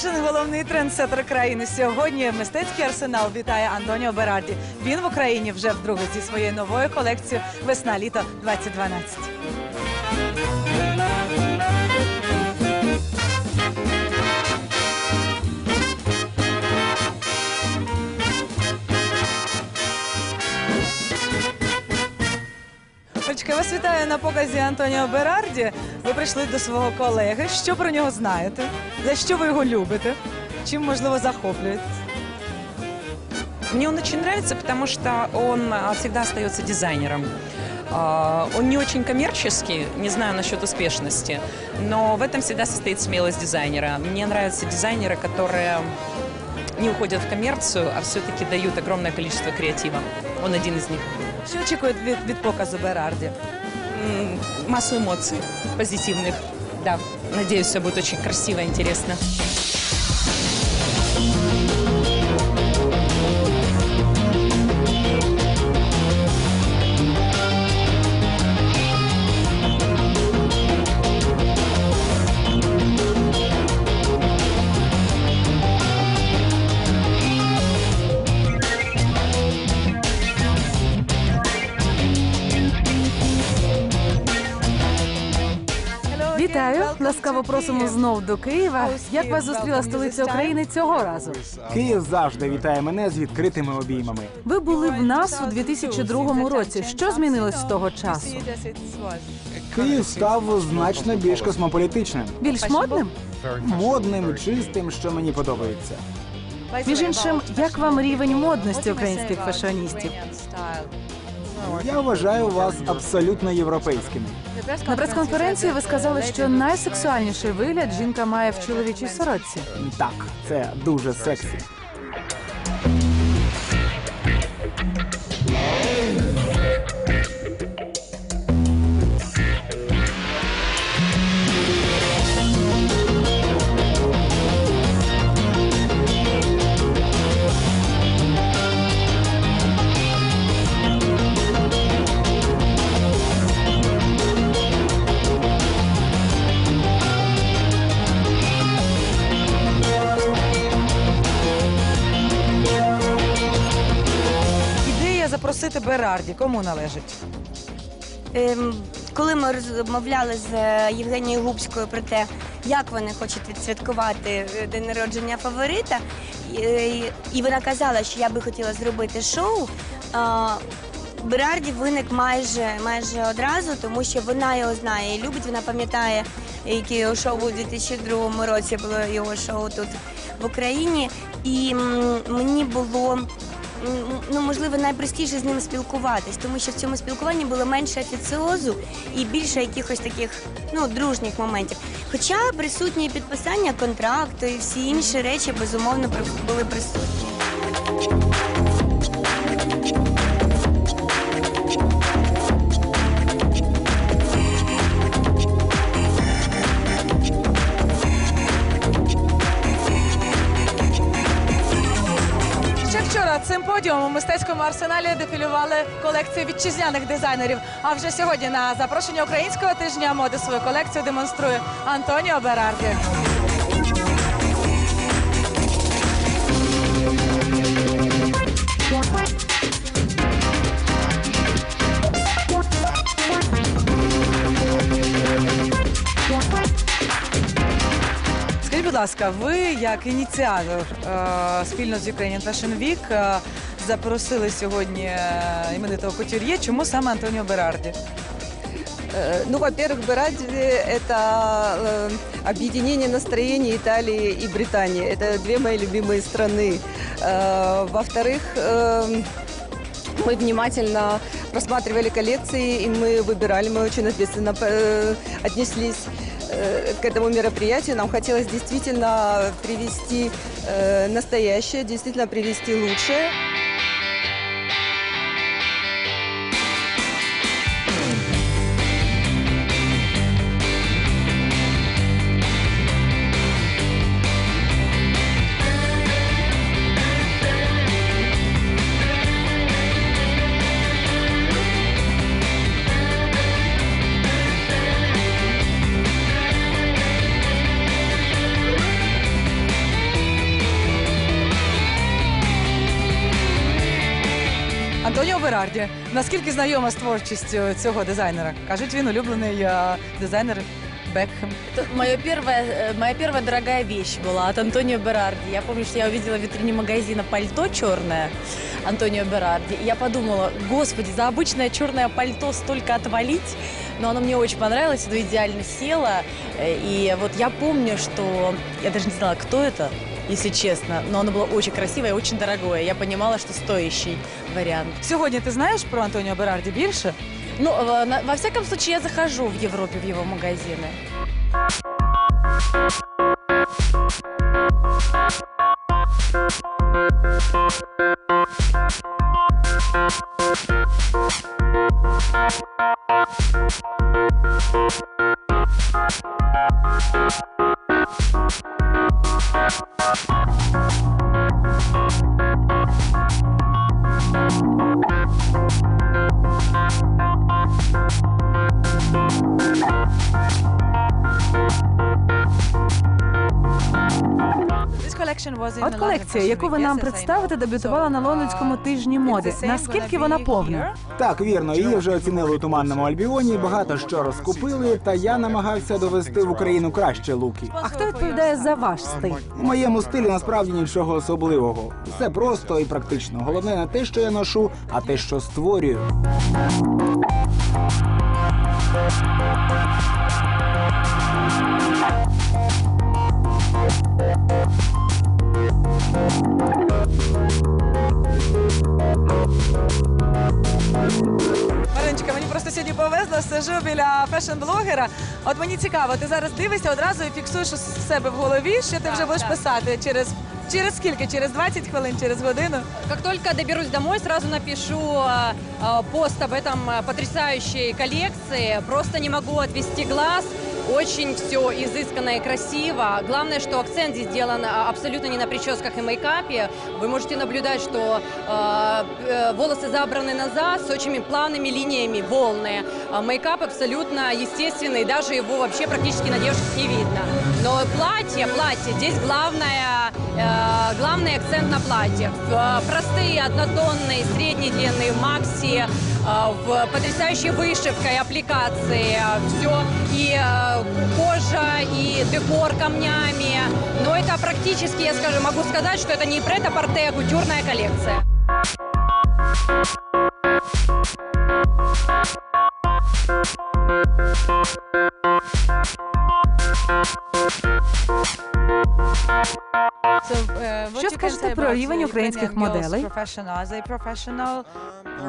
Fashion – головний трендсеттер країни. Сьогодні мистецький арсенал вітає Антоніо Берарді. Він в Україні вже вдруге зі своєю новою колекцією Весна-літо 2012. вас вітаю на показі Антоніо Берарді. Ви прийшли до свого колеги. Що про нього знаєте? За що ви його любите? Чим можливо захоплюєтесь? Мне он очень нравится, потому что он а, всегда остается дизайнером. А, Он не очень коммерческий, не знаю насчет успешности, но в этом всегда состоит смелость дизайнера. Мне нравятся дизайнеры, которые не уходят в коммерцию, а все-таки дают огромное количество креатива. Он один из них. Що очікують від, від показу Берарді? Массу эмоций позитивных. Да, надеюсь, все будет очень красиво и интересно. Вітаю! Ласкаво просимо знов до Києва. Як вас зустріла столиця України цього разу? Київ завжди вітає мене з відкритими обіймами. Ви були в нас у 2002 році. Що змінилось з того часу? Київ став значно більш космополітичним, Більш модним? модним, чистим, що мені подобається. Між іншим, як вам рівень модності українських фешоністів? Я вважаю вас абсолютно європейськими. На прес-конференції ви сказали, що найсексуальніший вигляд жінка має в чоловічій сорочці. Так, це дуже сексі. Запросити Берарді. Кому належить? Ем, коли ми розмовляли з е, Євгенією Губською про те, як вони хочуть відсвяткувати е, день народження фаворита, е, і вона казала, що я би хотіла зробити шоу. а, Берарді виник майже майже одразу, тому що вона його знає і любить. Вона пам'ятає, яке його шоу у 2002 році було його шоу тут в Україні. І мені було ну можливо найпростіше з ним спілкуватись, тому що в цьому спілкуванні було менше офіціозу і більше якихось таких ну дружніх моментів. Хоча присутні підписання контракту і всі інші речі безумовно були присутні. Цим подіумом у мистецькому арсеналі дефілювали колекції вітчизняних дизайнерів. А вже сьогодні на запрошення українського тижня моди свою колекцію демонструє Антоніо Берарді. Будь ласка, ви як ініціатор е, спільно з Ukrainian Fashion Week е, запросили сьогодні е, іменитого кутюр'є. Чому саме Антоніо Берарді? Э, Ну, во-первых, Берарди – это э, объединение настроений Италии и Британии. Это две мои любимые страны. Э, Во-вторых, э, мы внимательно просматривали коллекции, и мы выбирали, мы очень ответственно э, отнеслись э, к этому мероприятию. Нам хотелось действительно привести э, настоящее, действительно привести лучшее. Антоніо Берарді. Наскільки знайома з творчістю цього дизайнера? Кажуть, він улюблений е, дизайнер Бекхем. Это моя первая, э, моя первая дорогая вещь была от Антонио Берарди. Я помню, что я увидела в витрине магазина пальто черное Антонио Берарди. И я подумала, господи, за обычное черное пальто столько отвалить. Но оно мне очень понравилось, оно идеально село. Э, И вот я помню, что я даже не знала, кто это, если честно, но оно было очень красивое и очень дорогое. Я понимала, что стоящий вариант. Сьогодні ти знаєш про Антоніо Берарді більше? Ну, э, на- во всяком случае, я захожу в Европе в его магазины. От колекція, яку ви нам представите, дебютувала на лондонському тижні моди. Наскільки вона повна? Так, вірно, її вже оцінили у туманному Альбіоні, багато що розкупили, та я намагався довести в Україну краще луки. А хто відповідає за ваш стиль? У моєму стилі насправді нічого особливого. Все просто і практично. Головне не те, що я ношу, а те, що створюю. Маринчика, мені просто сьогодні повезло, сижу біля фешн-блогера. От мені цікаво, ти зараз дивишся одразу і фіксуєш у себе в голові, що ти вже будеш писати через. Через скільки? Через 20 хвилин, через годину? Как только доберусь домой, сразу напишу э, э, пост об этом э, потрясающей коллекции. Просто не могу отвести глаз. Очень все изысканно и красиво. Главное, что акцент здесь сделан а, абсолютно не на прическах и мейкапе. Вы можете наблюдать, что э, э, волосы забраны назад с очень плавными линиями, волны. А мейкап абсолютно естественный, даже его вообще практически на девушках не видно. Но платье, платье, здесь главное, э, главный акцент на платье. Э, простые, однотонные, средней длины, макси, в потрясающей вышивкой, аппликации, все, и э, кожа, и декор камнями. Но это практически, я скажу, могу сказать, что это не прет-а-порте, а кутюрная коллекция. Що скажете про рівень українських моделей?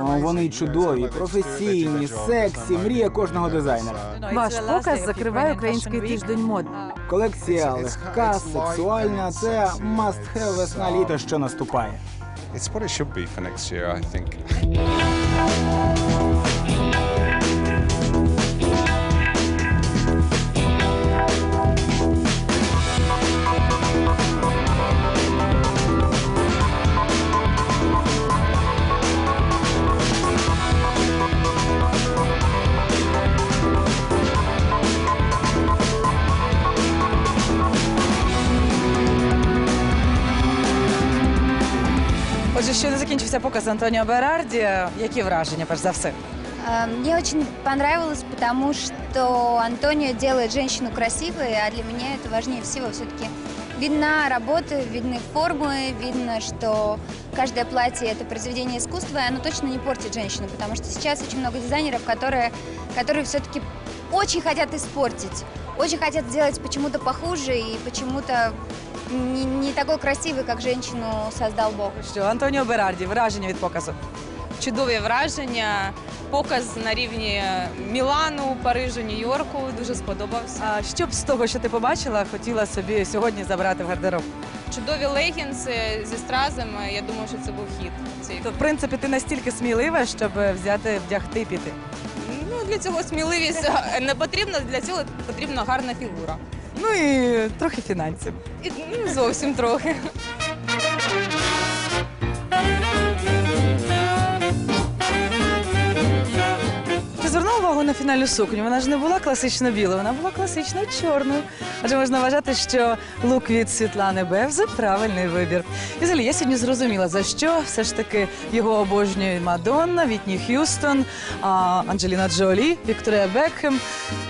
О, вони чудові, професійні, сексі, мрія кожного дизайнера. Ваш показ закриває український тиждень моди. Колекція легка, сексуальна. Це must have весна-літо, що наступає. It's what it should be for next year, I think. Отже, ще не закінчився показ Антоніо Берарді. Які враження, перш за все? Э, Мне очень понравилось, потому что Антонио делает женщину красивой, а для меня это важнее всего. Все-таки видна работа, видны формы, видно, что каждое платье это произведение искусства, и оно точно не портит женщину, потому что сейчас очень много дизайнеров, которые, которые все-таки очень хотят испортить, очень хотят сделать почему-то похуже и почему-то не, не такой красивой, как женщину создал Бог. Що Антоніо Берарді, враження від показу? чудові враження. Показ на рівні Мілану, Парижу, Нью-Йорку дуже сподобався. А що б з того, що ти побачила, хотіла собі сьогодні забрати в гардероб? Чудові легінси зі стразами. Я думаю, що це був хід. цієї То, в принципі, ти настільки смілива, щоб взяти, вдягти і піти. Для цього сміливість не потрібна. Для цього потрібна гарна фігура. Ну і трохи фінансів. І ну, зовсім трохи. Ти на на фінальну сукню. Вона ж не була класично білою, вона була класично чорною. Адже можна вважати, що лук від Світлани Бевзи правильний вибір. І взагалі, я сьогодні зрозуміла, за що все ж таки його обожнює Мадонна, Вітні Х'юстон, Анджеліна Джолі, Вікторія Бекхем.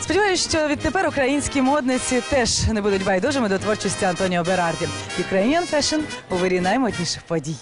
Сподіваюся, що відтепер українські модниці теж не будуть байдужими до творчості Антоніо Берарді. Ukrainian Fashion у вирі наймодніших подій.